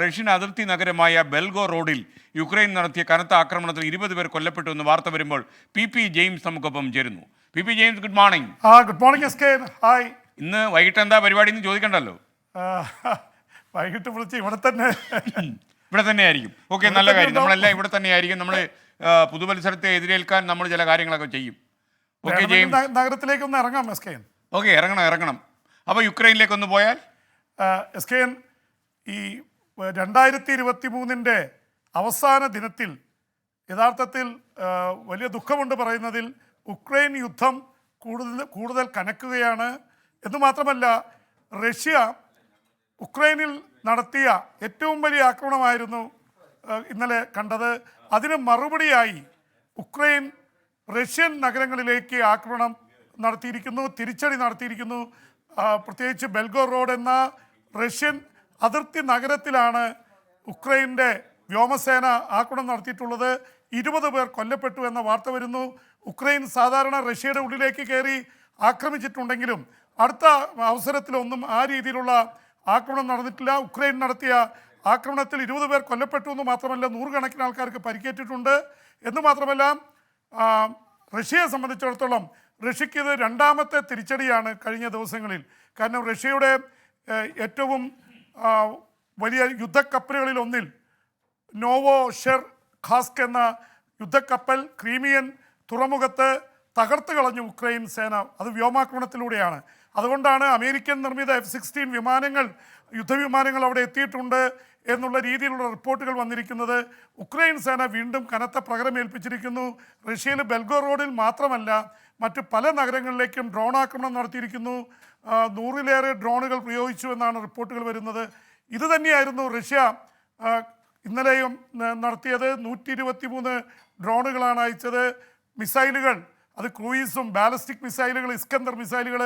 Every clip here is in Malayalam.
റഷ്യൻ അതിർത്തി നഗരമായ ബെൽഗോ റോഡിൽ യുക്രൈൻ നടത്തിയ കനത്ത ആക്രമണത്തിൽ ഇരുപത് പേർ കൊല്ലപ്പെട്ടു എന്ന് വാർത്ത വരുമ്പോൾ പി പി ജെയിംസ് നമുക്കൊപ്പം ചേരുന്നു. P P James good morning. ആ good morning S K. Hi. ഇന്ന് വൈകിട്ട് എന്താ പരിപാടി എന്ന് ചോദിക്കണ്ടല്ലോ? വൈകിട്ട് വിളിച്ച് ഇവിടെ തന്നെ. ഇവിടെ തന്നെ ആയിരിക്കും ഓക്കെ നല്ല കാര്യം. നമ്മളെല്ലാം ഇവിടെ തന്നെ ആയിരിക്കും നമ്മൾ പുതുമത്സരത്തെ എതിരേൽക്കാൻ നമ്മൾ ചില കാര്യങ്ങളൊക്കെ ചെയ്യും. Okay James. നഗരത്തിലേക്ക് ഒന്ന് ഇറങ്ങാം എസ് കെ. ഓക്കെ ഇറങ്ങണം ഇറങ്ങണം. അപ്പോൾ യുക്രൈനിലേക്ക് ഒന്ന് പോയാൽ? എസ് കെ ഈ രണ്ടായിരത്തി ഇരുപത്തി മൂന്നിന്റെ അവസാന ദിനത്തിൽ യഥാർത്ഥത്തിൽ വലിയ ദുഃഖമുണ്ട് പറയുന്നതിൽ ഉക്രൈൻ യുദ്ധം കൂടുതൽ കൂടുതൽ കനക്കുകയാണ്. എന്ന് മാത്രമല്ല റഷ്യ ഉക്രൈനിൽ നടത്തിയ ഏറ്റവും വലിയ ആക്രമണമായിരുന്നു ഇന്നലെ കണ്ടത്. അതിന് മറുപടിയായി ഉക്രൈൻ റഷ്യൻ നഗരങ്ങളിലേക്ക് ആക്രമണം നടത്തിയിരിക്കുന്നു തിരിച്ചടി നടത്തിയിരിക്കുന്നു. പ്രത്യേകിച്ച് ബെൽഗോ റോഡ് എന്ന റഷ്യൻ അതിർത്തി നഗരത്തിലാണ് ഉക്രൈന്റെ വ്യോമസേന ആക്രമണം നടത്തിയിട്ടുള്ളത്. ഇരുപത് പേർ കൊല്ലപ്പെട്ടു എന്ന വാർത്ത വരുന്നു. ഉക്രൈൻ സാധാരണ റഷ്യയുടെ ഉള്ളിലേക്ക് കയറി ആക്രമിച്ചിട്ടുണ്ടെങ്കിലും അടുത്ത അവസരത്തിലൊന്നും ആ രീതിയിലുള്ള ആക്രമണം നടന്നിട്ടില്ല. ഉക്രൈൻ നടത്തിയ ആക്രമണത്തിൽ ഇരുപത് പേർ കൊല്ലപ്പെട്ടു എന്ന് മാത്രമല്ല നൂറുകണക്കിന് ആൾക്കാർക്ക് പരിക്കേറ്റിട്ടുണ്ട്. എന്ന് മാത്രമല്ല റഷ്യയെ സംബന്ധിച്ചിടത്തോളം റഷ്യക്ക് ഇത് രണ്ടാമത്തെ തിരിച്ചടിയാണ് കഴിഞ്ഞ ദിവസങ്ങളിൽ. കാരണം റഷ്യയുടെ ഏറ്റവും വലിയ യുദ്ധക്കപ്പലുകളിൽ ഒന്നിൽ നോവോ ഷെർ ഖാസ്ക് എന്ന യുദ്ധക്കപ്പൽ ക്രീമിയൻ തുറമുഖത്ത് തകർത്ത് കളഞ്ഞു ഉക്രൈൻ സേന. അത് വ്യോമാക്രമണത്തിലൂടെയാണ്. അതുകൊണ്ടാണ് അമേരിക്കൻ നിർമ്മിത എഫ് സിക്സ്റ്റീൻ വിമാനങ്ങൾ യുദ്ധവിമാനങ്ങൾ അവിടെ എത്തിയിട്ടുണ്ട് എന്നുള്ള രീതിയിലുള്ള റിപ്പോർട്ടുകൾ വന്നിരിക്കുന്നത് ഉക്രൈൻ സേന വീണ്ടും കനത്ത പ്രകടമേൽപ്പിച്ചിരിക്കുന്നു റഷ്യയിൽ ബെൽഗോ റോഡിൽ മാത്രമല്ല മറ്റ് പല നഗരങ്ങളിലേക്കും ഡ്രോൺ ആക്രമണം നടത്തിയിരിക്കുന്നു. നൂറിലേറെ ഡ്രോണുകൾ പ്രയോഗിച്ചു എന്നാണ് റിപ്പോർട്ടുകൾ വരുന്നത്. ഇത് തന്നെയായിരുന്നു റഷ്യ ഇന്നലെയും നടത്തിയത്. നൂറ്റി ഇരുപത്തി മൂന്ന് ഡ്രോണുകളാണ് അയച്ചത്. മിസൈലുകൾ അത് ക്രൂയിസും ബാലിസ്റ്റിക് മിസൈലുകൾ ഇസ്കന്ദർ മിസൈലുകൾ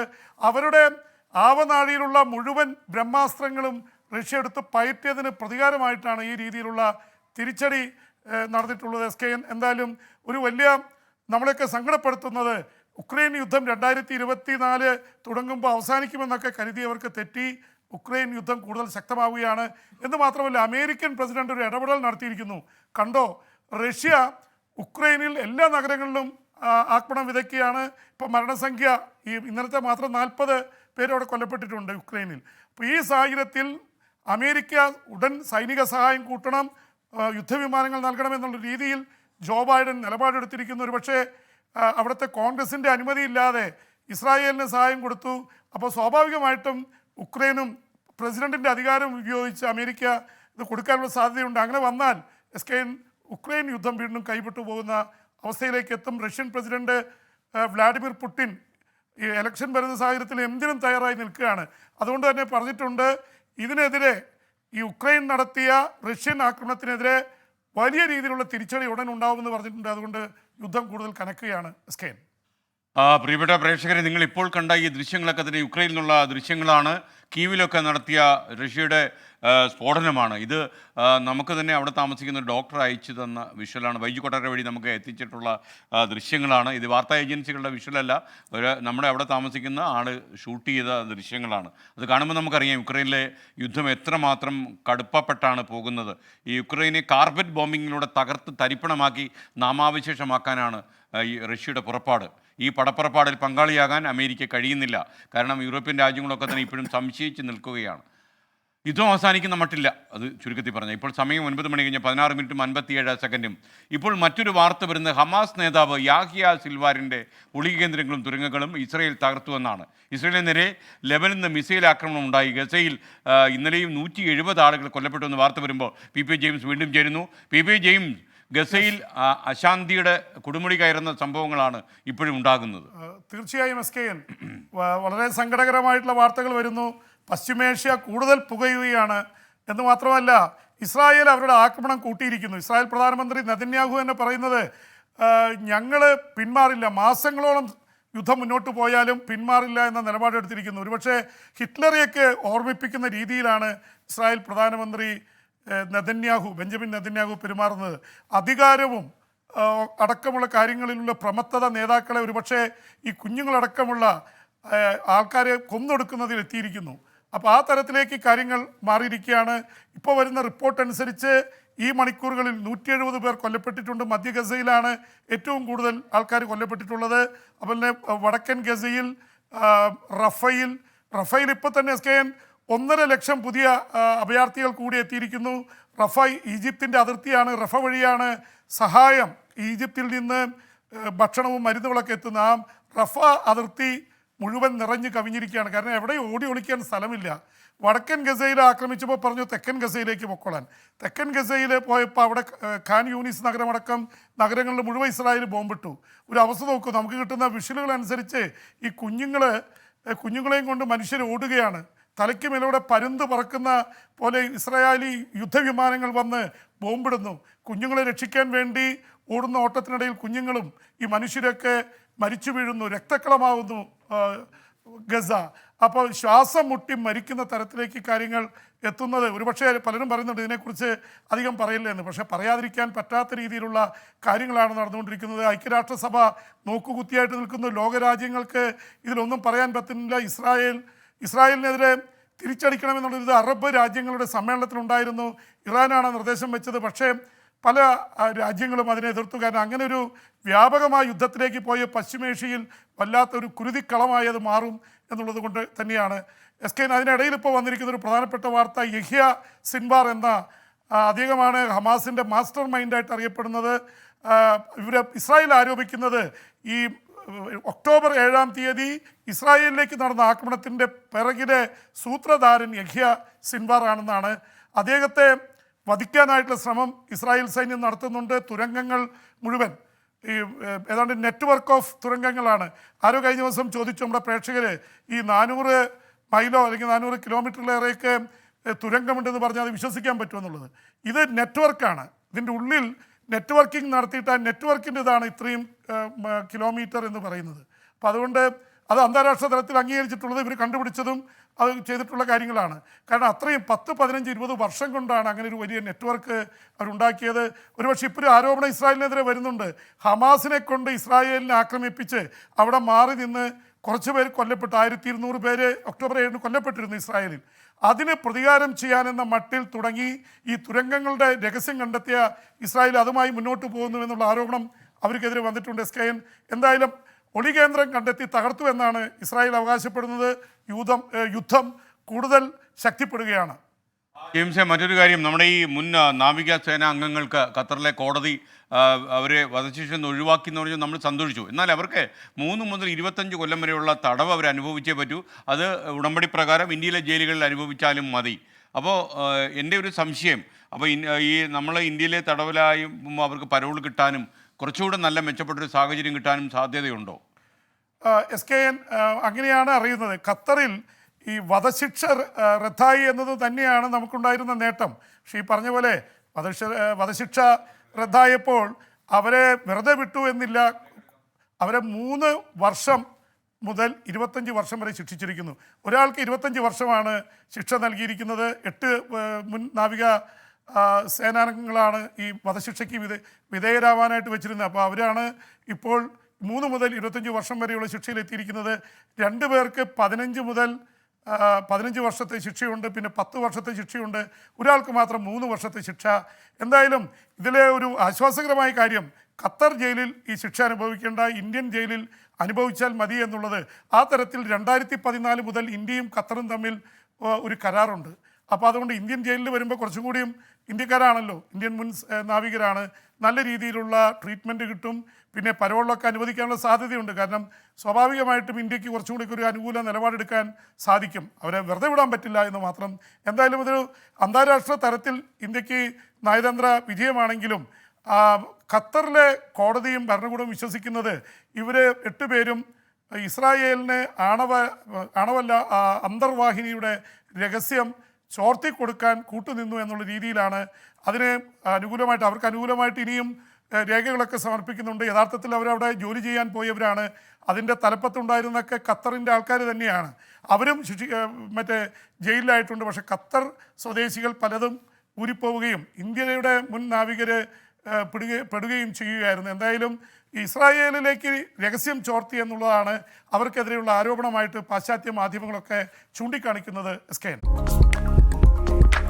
അവരുടെ ആവനാഴിയിലുള്ള മുഴുവൻ ബ്രഹ്മാസ്ത്രങ്ങളും റഷ്യ എടുത്ത് പയറ്റിയതിന് പ്രതികാരമായിട്ടാണ് ഈ രീതിയിലുള്ള തിരിച്ചടി നടന്നിട്ടുള്ളത്. എസ് കെ എൻ എന്തായാലും ഒരു വലിയ നമ്മളെയൊക്കെ സങ്കടപ്പെടുത്തുന്നത് ഉക്രൈൻ യുദ്ധം രണ്ടായിരത്തി ഇരുപത്തി നാല് തുടങ്ങുമ്പോൾ അവസാനിക്കുമെന്നൊക്കെ കരുതിയവർക്ക് തെറ്റി. ഉക്രൈൻ യുദ്ധം കൂടുതൽ ശക്തമാവുകയാണ്. എന്ന് മാത്രമല്ല അമേരിക്കൻ പ്രസിഡന്റ് ഒരു ഇടപെടൽ നടത്തിയിരിക്കുന്നു. കണ്ടോ? റഷ്യ ഉക്രൈനിൽ എല്ലാ നഗരങ്ങളിലും ആക്രമണം വിതയ്ക്കുകയാണ്. ഇപ്പോൾ മരണസംഖ്യ ഈ ഇന്നലത്തെ മാത്രം നാൽപ്പത് പേരവിടെ കൊല്ലപ്പെട്ടിട്ടുണ്ട് ഉക്രൈനിൽ. അപ്പോൾ ഈ സാഹചര്യത്തിൽ അമേരിക്ക ഉടൻ സൈനിക സഹായം കൂട്ടണം യുദ്ധവിമാനങ്ങൾ നൽകണം എന്നുള്ള രീതിയിൽ ജോ ബൈഡൻ നിലപാടെടുത്തിരിക്കുന്നു. ഒരുപക്ഷെ ആ, അവിടുത്തെ കോൺഗ്രസിന്റെ അനുമതിയില്ലാതെ ഇസ്രായേലിന് സഹായം കൊടുത്തു. അപ്പോൾ സ്വാഭാവികമായിട്ടും ഉക്രൈനും പ്രസിഡന്റിന്റെ അധികാരം ഉപയോഗിച്ച് അമേരിക്ക ഇത് കൊടുക്കാനുള്ള സാധ്യതയുണ്ട്. അങ്ങനെ വന്നാൽ എസ് കെ ഉക്രൈൻ യുദ്ധം വീണ്ടും കൈവിട്ടു പോകുന്ന അവസ്ഥയിലേക്ക് എത്തും. റഷ്യൻ പ്രസിഡന്റ് വ്ളാഡിമിർ പുടിൻ ഈ ഇലക്ഷൻ വരുന്ന സാഹചര്യത്തിൽ എന്തിനും തയ്യാറായി നിൽക്കുകയാണ്. അതുകൊണ്ട് തന്നെ പറഞ്ഞിട്ടുണ്ട് ഇതിനെതിരെ ഈ ഉക്രൈൻ നടത്തിയ റഷ്യൻ ആക്രമണത്തിനെതിരെ വലിയ രീതിയിലുള്ള തിരിച്ചടി ഉടൻ ഉണ്ടാവുമെന്ന് പറഞ്ഞിട്ടുണ്ട്. അതുകൊണ്ട് യുദ്ധം കൂടുതൽ കനക്കുകയാണ് സ്കെയിൻ. പ്രിയപ്പെട്ട പ്രേക്ഷകരെ നിങ്ങൾ ഇപ്പോൾ കണ്ട ഈ ദൃശ്യങ്ങളൊക്കെ തന്നെ യുക്രൈനിൽ നിന്നുള്ള ദൃശ്യങ്ങളാണ്. കീവിലൊക്കെ നടത്തിയ റഷ്യയുടെ സ്ഫോടനമാണ്. ഇത് നമുക്ക് തന്നെ അവിടെ താമസിക്കുന്ന ഡോക്ടർ അയച്ചു തന്ന വിഷ്വലാണ്. വൈജു കൊട്ടാര വഴി നമുക്ക് എത്തിച്ചിട്ടുള്ള ദൃശ്യങ്ങളാണ്. ഇത് വാർത്താ ഏജൻസികളുടെ വിഷ്വലല്ല. ഒരു നമ്മുടെ അവിടെ താമസിക്കുന്ന ആൾ ഷൂട്ട് ചെയ്ത ദൃശ്യങ്ങളാണ്. അത് കാണുമ്പോൾ നമുക്കറിയാം യുക്രൈനിലെ യുദ്ധം എത്രമാത്രം കടുപ്പപ്പെട്ടാണ് പോകുന്നത്. ഈ യുക്രൈനെ കാർപ്പറ്റ് ബോംബിങ്ങിലൂടെ തകർത്ത് തരിപ്പണമാക്കി നാമാവിശേഷമാക്കാനാണ് ഈ റഷ്യയുടെ പുറപ്പാട്. ഈ പടപ്പുറപ്പാടിൽ പങ്കാളിയാകാൻ അമേരിക്ക കഴിയുന്നില്ല. കാരണം യൂറോപ്യൻ രാജ്യങ്ങളൊക്കെ തന്നെ ഇപ്പോഴും സംശയിച്ച് നിൽക്കുകയാണ്. ഇതും അവസാനിക്കുന്ന മട്ടില്ല അത് ചുരുക്കത്തിൽ പറഞ്ഞു ഇപ്പോൾ സമയം ഒൻപത് മണി കഴിഞ്ഞ് പതിനാറ് മിനിറ്റും അൻപത്തിയേഴ് സെക്കൻഡും. ഇപ്പോൾ മറ്റൊരു വാർത്ത വരുന്നത് ഹമാസ് നേതാവ് യാഹിയ സിൽവാറിന്റെ ഒളിക കേന്ദ്രങ്ങളും തുരങ്കങ്ങളും ഇസ്രയേൽ തകർത്തുവെന്നാണ്. ഇസ്രയേലിന് നേരെ ലെബനിൽ നിന്ന് മിസൈൽ ആക്രമണം ഉണ്ടായി. ഗസയിൽ ഇന്നലെയും നൂറ്റി എഴുപത് ആളുകൾ കൊല്ലപ്പെട്ടു എന്ന് വാർത്ത വരുമ്പോൾ പി പി ജെയിംസ് വീണ്ടും ചേരുന്നു. പി പി ജെയിംസ് ഗസയിൽ അശാന്തിയുടെ കുടുമുടി കയറുന്ന സംഭവങ്ങളാണ് ഇപ്പോഴും ഉണ്ടാകുന്നത്. തീർച്ചയായും എസ് കെ എൻ. വളരെ സങ്കടകരമായിട്ടുള്ള വാർത്തകൾ വരുന്നു. പശ്ചിമേഷ്യ കൂടുതൽ പുകയുകയാണ്. എന്ന് മാത്രമല്ല ഇസ്രായേൽ അവരുടെ ആക്രമണം കൂട്ടിയിരിക്കുന്നു. ഇസ്രായേൽ പ്രധാനമന്ത്രി നെതന്യാഹു തന്നെ പറയുന്നത് ഞങ്ങൾ പിന്മാറില്ല. മാസങ്ങളോളം യുദ്ധം മുന്നോട്ട് പോയാലും പിന്മാറില്ല എന്ന നിലപാടെടുത്തിരിക്കുന്നു. ഒരുപക്ഷെ ഹിറ്റ്ലറെയൊക്കെ ഓർമ്മിപ്പിക്കുന്ന രീതിയിലാണ് ഇസ്രായേൽ പ്രധാനമന്ത്രി നെതന്യാഹു ബെഞ്ചമിൻ നെതന്യാഹു പെരുമാറുന്നത്. അധികാരവും അടക്കമുള്ള കാര്യങ്ങളിലുള്ള പ്രമത്തത നേതാക്കളെ ഒരുപക്ഷെ ഈ കുഞ്ഞുങ്ങളടക്കമുള്ള ആൾക്കാരെ കൊന്നൊടുക്കുന്നതിൽ എത്തിയിരിക്കുന്നു. അപ്പോൾ ആ തരത്തിലേക്ക് കാര്യങ്ങൾ മാറിയിരിക്കുകയാണ്. ഇപ്പോൾ വരുന്ന റിപ്പോർട്ട് അനുസരിച്ച് ഈ മണിക്കൂറുകളിൽ നൂറ്റി എഴുപത് പേർ കൊല്ലപ്പെട്ടിട്ടുണ്ട്. മധ്യ ഗസയിലാണ് ഏറ്റവും കൂടുതൽ ആൾക്കാർ കൊല്ലപ്പെട്ടിട്ടുള്ളത്. അതുപോലെ വടക്കൻ ഗസയിൽ റഫയിൽ റഫയിൽ ഇപ്പോൾ തന്നെ എസ് കെ എൻ ഒന്നര ലക്ഷം പുതിയ അഭയാർത്ഥികൾ കൂടി എത്തിയിരിക്കുന്നു. റഫ ഈജിപ്തിന്റെ അതിർത്തിയാണ്. റഫ വഴിയാണ് സഹായം ഈജിപ്തിൽ നിന്ന് ഭക്ഷണവും മരുന്നുകളൊക്കെ എത്തുന്ന ആ റഫ അതിർത്തി മുഴുവൻ നിറഞ്ഞു കവിഞ്ഞിരിക്കുകയാണ്. കാരണം എവിടെ ഓടി ഒളിക്കാൻ സ്ഥലമില്ല. വടക്കൻ ഗസയിൽ ആക്രമിച്ചപ്പോൾ പറഞ്ഞു തെക്കൻ ഗസയിലേക്ക് പൊക്കോളാൻ. തെക്കൻ ഗസയിൽ പോയപ്പോൾ അവിടെ ഖാൻ യൂണിസ് നഗരമടക്കം നഗരങ്ങളിൽ മുഴുവൻ ഇസ്രായേൽ ബോംബിട്ടു. ഒരു അവസ്ഥ നോക്കൂ. നമുക്ക് കിട്ടുന്ന വിഷലുകൾ അനുസരിച്ച് ഈ കുഞ്ഞുങ്ങൾ കുഞ്ഞുങ്ങളെയും കൊണ്ട് മനുഷ്യർ ഓടുകയാണ്. തലയ്ക്ക് മേലൂടെ പരുന്ത് പറക്കുന്ന പോലെ ഇസ്രായേലി യുദ്ധവിമാനങ്ങൾ വന്ന് ബോംബിടുന്നു. കുഞ്ഞുങ്ങളെ രക്ഷിക്കാൻ വേണ്ടി ഓടുന്ന ഓട്ടത്തിനിടയിൽ കുഞ്ഞുങ്ങളും ഈ മനുഷ്യരൊക്കെ മരിച്ചു വീഴുന്നു രക്തക്കളമാവുന്നു ഗസ. അപ്പോൾ ശ്വാസം മുട്ടി മരിക്കുന്ന തരത്തിലേക്ക് കാര്യങ്ങൾ എത്തുന്നത് ഒരുപക്ഷെ പലരും പറയുന്നുണ്ട് ഇതിനെക്കുറിച്ച് അധികം പറയില്ല എന്ന് പക്ഷേ പറയാതിരിക്കാൻ പറ്റാത്ത രീതിയിലുള്ള കാര്യങ്ങളാണ് നടന്നുകൊണ്ടിരിക്കുന്നത്. ഐക്യരാഷ്ട്രസഭ നോക്കുകുത്തിയായിട്ട് നിൽക്കുന്നു. ലോകരാജ്യങ്ങൾക്ക് ഇതിലൊന്നും പറയാൻ പറ്റുന്നില്ല. ഇസ്രായേൽ ഇസ്രായേലിനെതിരെ തിരിച്ചടിക്കണമെന്നുള്ളത് ഇത് അറബ് രാജ്യങ്ങളുടെ സമ്മേളനത്തിലുണ്ടായിരുന്നു. ഇറാനാണ് നിർദ്ദേശം വെച്ചത്. പക്ഷേ പല രാജ്യങ്ങളും അതിനെ എതിർത്തു. കാരണം അങ്ങനെ ഒരു വ്യാപകമായ യുദ്ധത്തിലേക്ക് പോയ പശ്ചിമേഷ്യയിൽ വല്ലാത്തൊരു കുരുതിക്കളമായി അത് മാറും എന്നുള്ളത് കൊണ്ട് തന്നെയാണ്. എസ് കെ അതിനിടയിൽ ഇപ്പോൾ വന്നിരിക്കുന്ന ഒരു പ്രധാനപ്പെട്ട വാർത്ത യഹ്യ സിൻബാർ എന്ന അദ്ദേഹമാണ് ഹമാസിന്റെ മാസ്റ്റർ മൈൻഡായിട്ട് അറിയപ്പെടുന്നത്. ഇവർ ഇസ്രായേൽ ആരോപിക്കുന്നത് ഈ ഒക്ടോബർ ഏഴാം തീയതി ഇസ്രായേലിലേക്ക് നടന്ന ആക്രമണത്തിന്റെ പിറകിലെ സൂത്രധാരൻ യഹ്യ സിൻവാർ ആണെന്നാണ്. അദ്ദേഹത്തെ വധിക്കാനായിട്ടുള്ള ശ്രമം ഇസ്രായേൽ സൈന്യം നടത്തുന്നുണ്ട്. തുരങ്കങ്ങൾ മുഴുവൻ. ഈ ഏതാണ്ട് നെറ്റ്വർക്ക് ഓഫ് തുരങ്കങ്ങളാണ്. ആരോ കഴിഞ്ഞ ദിവസം ചോദിച്ചു നമ്മുടെ പ്രേക്ഷകർ ഈ നാനൂറ് മൈലോ അല്ലെങ്കിൽ നാനൂറ് കിലോമീറ്ററിലേറെയൊക്കെ തുരങ്കമുണ്ടെന്ന് പറഞ്ഞാൽ അത് വിശ്വസിക്കാൻ പറ്റുമെന്നുള്ളത്. ഇത് നെറ്റ്വർക്കാണ്. ഇതിന്റെ ഉള്ളിൽ നെറ്റ്വർക്കിംഗ് നടത്തിയിട്ട് ആ നെറ്റ്വർക്കിന്റെ ഇതാണ് ഇത്രയും കിലോമീറ്റർ എന്ന് പറയുന്നത്. അപ്പം അതുകൊണ്ട് അത് അന്താരാഷ്ട്ര തലത്തിൽ അംഗീകരിച്ചിട്ടുള്ളത് ഇവർ കണ്ടുപിടിച്ചതും അത് ചെയ്തിട്ടുള്ള കാര്യങ്ങളാണ്. കാരണം അത്രയും പത്ത് പതിനഞ്ച് ഇരുപത് വർഷം കൊണ്ടാണ് അങ്ങനെ ഒരു വലിയ നെറ്റ്വർക്ക് അവരുണ്ടാക്കിയത്. ഒരുപക്ഷെ ഇപ്പോൾ ഒരു ആരോപണം ഇസ്രായേലിനെതിരെ വരുന്നുണ്ട്. ഹമാസിനെ കൊണ്ട് ഇസ്രായേലിനെ ആക്രമിപ്പിച്ച് അവിടെ മാറി നിന്ന് കുറച്ച് പേര് കൊല്ലപ്പെട്ടു. ആയിരത്തി ഇരുന്നൂറ് പേര് ഒക്ടോബർ ഏഴിന് കൊല്ലപ്പെട്ടിരുന്നു ഇസ്രായേലിൽ. അതിന് പ്രതികാരം ചെയ്യാനെന്ന മട്ടിൽ തുടങ്ങി ഈ തുരങ്കങ്ങളുടെ രഹസ്യം കണ്ടെത്തിയ ഇസ്രായേൽ അതുമായി മുന്നോട്ട് പോകുന്നു എന്നുള്ള ആരോപണം അവർക്കെതിരെ വന്നിട്ടുണ്ട് എസ് കെ എൻ. എന്തായാലും ഒളി കേന്ദ്രം കണ്ടെത്തി തകർത്തു എന്നാണ് ഇസ്രായേൽ അവകാശപ്പെടുന്നത്. യുദ്ധം യുദ്ധം കൂടുതൽ ശക്തിപ്പെടുകയാണ്. ജെയിംസെ മറ്റൊരു കാര്യം നമ്മുടെ ഈ മുൻ നാവിക നാവികസേന അംഗങ്ങൾക്ക് ഖത്തറിലെ കോടതി അവരെ വധശിക്ഷ നിന്ന് ഒഴിവാക്കി എന്ന് പറഞ്ഞാൽ നമ്മൾ സന്തോഷിച്ചു. എന്നാൽ അവർക്ക് മൂന്ന് മുതൽ ഇരുപത്തഞ്ച് കൊല്ലം വരെയുള്ള തടവ് അവർ അനുഭവിച്ചേ പറ്റൂ. അത് ഉടമ്പടി പ്രകാരം ഇന്ത്യയിലെ ജയിലുകളിൽ അനുഭവിച്ചാലും മതി. അപ്പോൾ എന്റെ ഒരു സംശയം അപ്പോൾ ഈ നമ്മൾ ഇന്ത്യയിലെ തടവിലായും അവർക്ക് പരോൾ കിട്ടാനും കുറച്ചുകൂടെ നല്ല മെച്ചപ്പെട്ടൊരു സാഹചര്യം കിട്ടാനും സാധ്യതയുണ്ടോ? എസ് കെ എൻ അങ്ങനെയാണ് അറിയുന്നത്. ഖത്തറിൽ ഈ വധശിക്ഷ റദ്ദായി എന്നത് തന്നെയാണ് നമുക്കുണ്ടായിരുന്ന നേട്ടം. പക്ഷേ ഈ പറഞ്ഞ പോലെ വധശ വധശിക്ഷ റദ്ദായപ്പോൾ അവരെ വെറുതെ വിട്ടു എന്നില്ല. അവരെ മൂന്ന് വർഷം മുതൽ ഇരുപത്തഞ്ച് വർഷം വരെ ശിക്ഷിച്ചിരിക്കുന്നു. ഒരാൾക്ക് ഇരുപത്തഞ്ച് വർഷമാണ് ശിക്ഷ നൽകിയിരിക്കുന്നത്. എട്ട് മുൻ നാവിക സേനാംഗങ്ങളാണ് ഈ വധശിക്ഷയ്ക്ക് വിധേ വിധേയരാവാനായിട്ട് വെച്ചിരുന്നത്. അപ്പോൾ അവരാണ് ഇപ്പോൾ മൂന്ന് മുതൽ ഇരുപത്തഞ്ച് വർഷം വരെയുള്ള ശിക്ഷയിലെത്തിയിരിക്കുന്നത്. രണ്ട് പേർക്ക് പതിനഞ്ച് മുതൽ പതിനഞ്ച് വർഷത്തെ ശിക്ഷയുണ്ട് പിന്നെ പത്ത് വർഷത്തെ ശിക്ഷയുണ്ട്. ഒരാൾക്ക് മാത്രം മൂന്ന് വർഷത്തെ ശിക്ഷ. എന്തായാലും ഇതിലെ ഒരു ആശ്വാസകരമായ കാര്യം ഖത്തർ ജയിലിൽ ഈ ശിക്ഷ അനുഭവിക്കേണ്ട ഇന്ത്യൻ ജയിലിൽ അനുഭവിച്ചാൽ മതി എന്നുള്ളത് ആ തരത്തിൽ രണ്ടായിരത്തി പതിനാല് മുതൽ ഇന്ത്യയും ഖത്തറും തമ്മിൽ ഒരു കരാറുണ്ട്. അപ്പോൾ അതുകൊണ്ട് ഇന്ത്യൻ ജയിലിൽ വരുമ്പോൾ കുറച്ചും കൂടിയും ഇന്ത്യക്കാരാണല്ലോ ഇന്ത്യൻ മുൻ നാവികരാണ്. നല്ല രീതിയിലുള്ള ട്രീറ്റ്മെന്റ് കിട്ടും. പിന്നെ പരോളിലൊക്കെ അനുവദിക്കാനുള്ള സാധ്യതയുണ്ട്. കാരണം സ്വാഭാവികമായിട്ടും ഇന്ത്യയ്ക്ക് കുറച്ചും കൂടി ഒരു അനുകൂല നിലപാടെടുക്കാൻ സാധിക്കും. അവരെ വെറുതെ വിടാൻ പറ്റില്ല എന്ന് മാത്രം. എന്തായാലും ഇതൊരു അന്താരാഷ്ട്ര തലത്തിൽ ഇന്ത്യയ്ക്ക് നയതന്ത്ര വിജയമാണെങ്കിലും ഖത്തറിലെ കോടതിയും ഭരണകൂടവും വിശ്വസിക്കുന്നത് ഇവർ എട്ടുപേരും ഇസ്രായേലിന് ആണവ ആണവല്ല അന്തർവാഹിനിയുടെ രഹസ്യം ചോർത്തി കൊടുക്കാൻ കൂട്ടുനിന്നു എന്നുള്ള രീതിയിലാണ് അതിന് അനുകൂലമായിട്ട് അവർക്ക് അനുകൂലമായിട്ട് ഇനിയും രേഖകളൊക്കെ സമർപ്പിക്കുന്നുണ്ട്. യഥാർത്ഥത്തിൽ അവരവിടെ ജോലി ചെയ്യാൻ പോയവരാണ്. അതിന്റെ തലപ്പത്തുണ്ടായിരുന്നൊക്കെ ഖത്തറിന്റെ ആൾക്കാർ തന്നെയാണ്. അവരും ശിക്ഷി മറ്റേ ജയിലിലായിട്ടുണ്ട്. പക്ഷേ ഖത്തർ സ്വദേശികൾ പലതും ഊരിപ്പോവുകയും ഇന്ത്യയുടെ മുൻ നാവികർ പെടുക പെടുകയും ചെയ്യുകയായിരുന്നു. എന്തായാലും ഇസ്രായേലിലേക്ക് രഹസ്യം ചോർത്തി എന്നുള്ളതാണ് അവർക്കെതിരെയുള്ള ആരോപണമായിട്ട് പാശ്ചാത്യ മാധ്യമങ്ങളൊക്കെ ചൂണ്ടിക്കാണിക്കുന്നത് സ്കെയിൻ Bye.